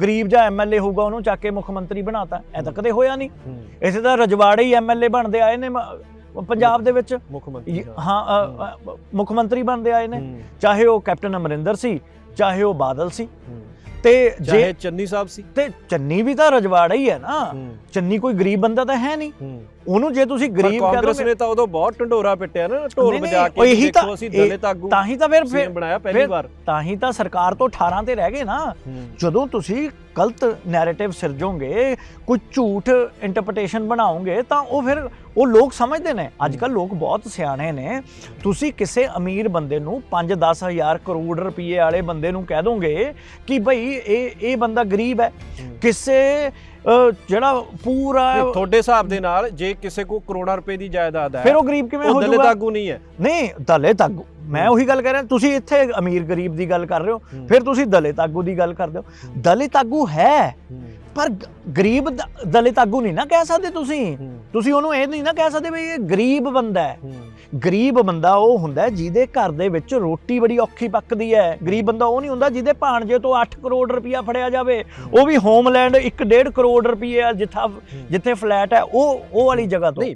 ਗਰੀਬ ਜਾਂ ਐਮਐਲਏ ਹੋਊਗਾ ਉਹਨੂੰ ਚੱਕ ਕੇ ਮੁੱਖ ਮੰਤਰੀ ਬਣਾਤਾ। ਐ ਤਾਂ ਕਦੇ ਹੋਇਆ ਨਹੀਂ। ਇਸੇ ਤਰ੍ਹਾਂ ਰਜਵਾੜੇ ਹੀ ਐਮਐਲਏ ਬਣਦੇ ਆਏ ਨੇ ਪੰਜਾਬ ਦੇ ਵਿੱਚ। ਮੁੱਖ ਮੰਤਰੀ ਇਹ- ਹਾਂ ਮੁੱਖ ਮੰਤਰੀ ਬਣਦੇ ਆਏ ਨੇ। ਚਾਹੇ ਉਹ ਕੈਪਟਨ ਅਮਰਿੰਦਰ ਸੀ ਚਾਹੇ ਉਹ ਬਾਦਲ ਸੀ। ਤੇ ਜੇ ਚੰਨੀ ਸਾਹਿਬ ਸੀ। ਤੇ ਚੰਨੀ ਵੀ ਤਾਂ ਰਜਵਾੜਾ ਹੀ ਹੈ ਨਾ। ਚੰਨੀ ਕੋਈ ਗਰੀਬ ਬੰਦਾ ਤਾਂ ਹੈ ਨਹੀਂ। ਉਹਨੂੰ ਜੇ ਤੁਸੀਂ ਗਰੀਬ ਕਹਿ ਕਾਂਗਰਸ ਨੇ ਤਾਂ ਉਦੋਂ ਬਹੁਤ ਢੰਡੋਰਾ ਪਿੱਟਿਆ ਨਾ ਢੋਲ ਵਜਾ ਕੇ ਦੇਖੋ ਅਸੀਂ ਦਲਿਤ ਆਗੂ ਤਾਂ ਹੀ ਤਾਂ ਫਿਰ ਫਿਰ ਬਣਾਇਆ ਪਹਿਲੀ ਵਾਰ। ਤਾਂ ਹੀ ਤਾਂ ਸਰਕਾਰ ਤੋਂ 18 ਤੇ ਰਹਿ ਗਏ ਨਾ। ਜਦੋਂ ਤੁਸੀਂ ਗਲਤ ਨੈਰੇਟਿਵ ਸਿਰਜੋਗੇ ਕੋਈ ਝੂਠ ਇੰਟਰਪ੍ਰੀਟੇਸ਼ਨ ਬਣਾਓਗੇ ਤਾਂ ਉਹ ਫਿਰ ਉਹ ਲੋਕ ਸਮਝਦੇ ਨੇ। ਅੱਜ ਕੱਲ ਲੋਕ ਬਹੁਤ ਸਿਆਣੇ ਨੇ। ਤੁਸੀਂ ਕਿਸੇ ਅਮੀਰ ਬੰਦੇ ਨੂੰ 5-10 ਹਜ਼ਾਰ ਕਰੋੜ ਰੁਪਏ ਵਾਲੇ ਬੰਦੇ ਨੂੰ ਕਹਿ ਦੋਗੇ ਕਿ ਭਈ ਇਹ ਇਹ ਬੰਦਾ ਗਰੀਬ ਹੂੰ। ਕਿਸੇ ਜਿਹੜਾ ਪੂਰਾ ਤੁਹਾਡੇ ਹਿਸਾਬ ਦੇ ਨਾਲ ਜੇ ਕਿਸੇ ਕੋ ਕਰੋੜਾਂ ਰੁਪਏ ਦੀ ਜਾਇਦਾਦ ਹੈ ਫਿਰ ਉਹ ਗਰੀਬ ਕਿਵੇਂ ਹੋ ਜਾਊਗਾ? ਆਗੂ ਨਹੀਂ ਹੈ। ਨਹੀਂ ਦਲਿਤ ਆਗੂ। ਮੈਂ ਉਹੀ ਗੱਲ ਕਰ ਰਿਹਾ ਤੁਸੀਂ ਇੱਥੇ ਅਮੀਰ ਗਰੀਬ ਦੀ ਗੱਲ ਕਰ ਰਹੇ ਹੋ। ਫਿਰ ਤੁਸੀਂ ਦਲਿਤ ਆਗੂ ਦੀ ਗੱਲ ਕਰਦੇ ਹੋ। ਦਲਿਤ ਆਗੂ ਹੈ ਪਰ ਗਰੀਬ ਦ- ਦਲਿਤ ਆਗੂ ਨਹੀਂ ਨਾ ਕਹਿ ਸਕਦੇ ਤੁਸੀਂ। ਤੁਸੀਂ ਉਹਨੂੰ ਇਹ ਨਹੀਂ ਨਾ ਕਹਿ ਸਕਦੇ ਵੀ ਇਹ ਗਰੀਬ ਬੰਦਾ ਹੈ। ਗਰੀਬ ਬੰਦਾ ਉਹ ਹੁੰਦਾ ਜਿਹਦੇ ਘਰ ਦੇ ਵਿੱਚ ਰੋਟੀ ਬੜੀ ਔਖੀ ਪੱਕਦੀ ਹੈ। ਗਰੀਬ ਬੰਦਾ ਉਹ ਨਹੀਂ ਹੁੰਦਾ ਜਿਹਦੇ ਭਾਣਜੇ ਤੋਂ 8 ਕਰੋੜ ਰੁਪਇਆ ਫੜਿਆ ਜਾਵੇ। ਉਹ ਵੀ ਹੋਮਲੈਂਡ 1.5 ਕਰੋੜ ਰੁਪਏ ਜਿੱਥਾ ਜਿੱਥੇ ਫਲੈਟ ਹੈ, ਉਹ ਉਹ ਵਾਲੀ ਜਗ੍ਹਾ ਤੋਂ। ਨਹੀਂ